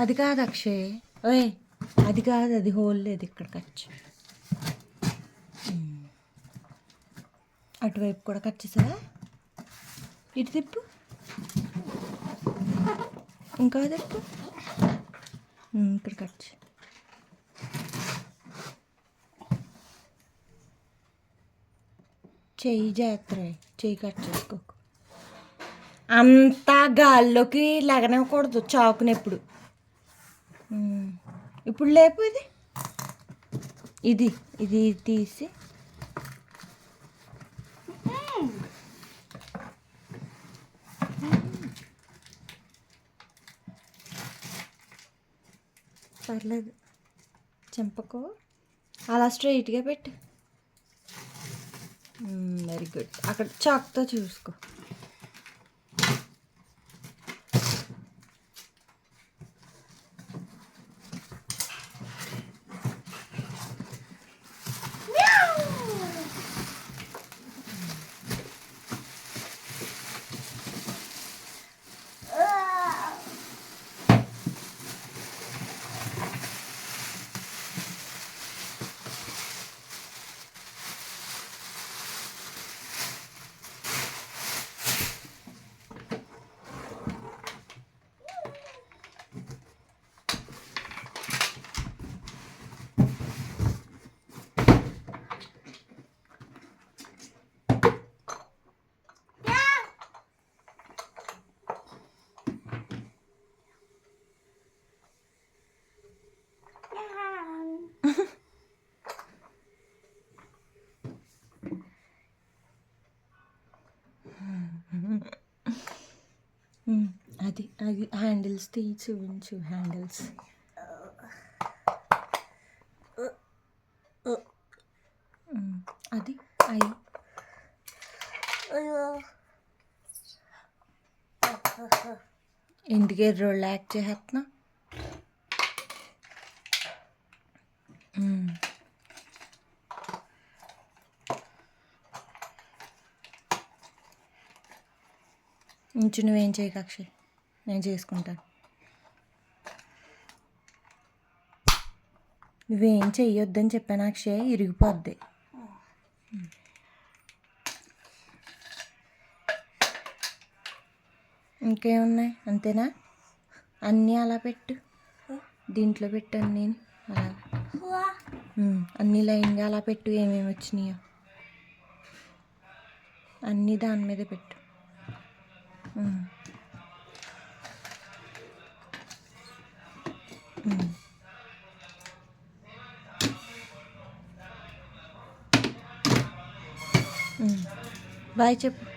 అది కాదు అక్షయ్. ఓయ్ అది కాదు అది హోల్ లేదు ఇక్కడికి వచ్చి అటువైపు కూడా కట్ చేసావా? ఇటు తిప్పు. ఇంకా తిప్పు. ఇక్కడ కట్ చెయ్యి జాగ్రత్త చెయ్యి కట్ చేసుకోకు. అంతా గాల్లోకి లగనివ్వకూడదు చాకునెప్పుడు. ఇప్పుడు లేపు ఇది. ఇది ఇది తీసి. పర్లేదు. చెంపకు. అలా స్ట్రైట్గా పెట్టు. వెరీ గుడ్ అక్కడ చాక్తో చూసుకో. అది అది హ్యాండిల్స్ తీసి చూపించు హ్యాండిల్స్. అది అయి ఎందుకే రోల్ యాక్ట్ చేస్తున్నా ఇంచు నువ్వేం చేయకు అక్షయ్ నేను చేసుకుంటాను. నువ్వేం చెయ్యొద్దని చెప్పాను అక్షయ్ ఇరిగిపోద్ది. ఇంకేమున్నాయి? అంతేనా? అన్నీ అలా పెట్టు. దీంట్లో పెట్టాను నేను. అలా. అన్నీ లైన్గా అలా పెట్టు ఏమేమి వచ్చినాయో. అన్నీ దాని మీద పెట్టు. బాయ్ చెప్పు.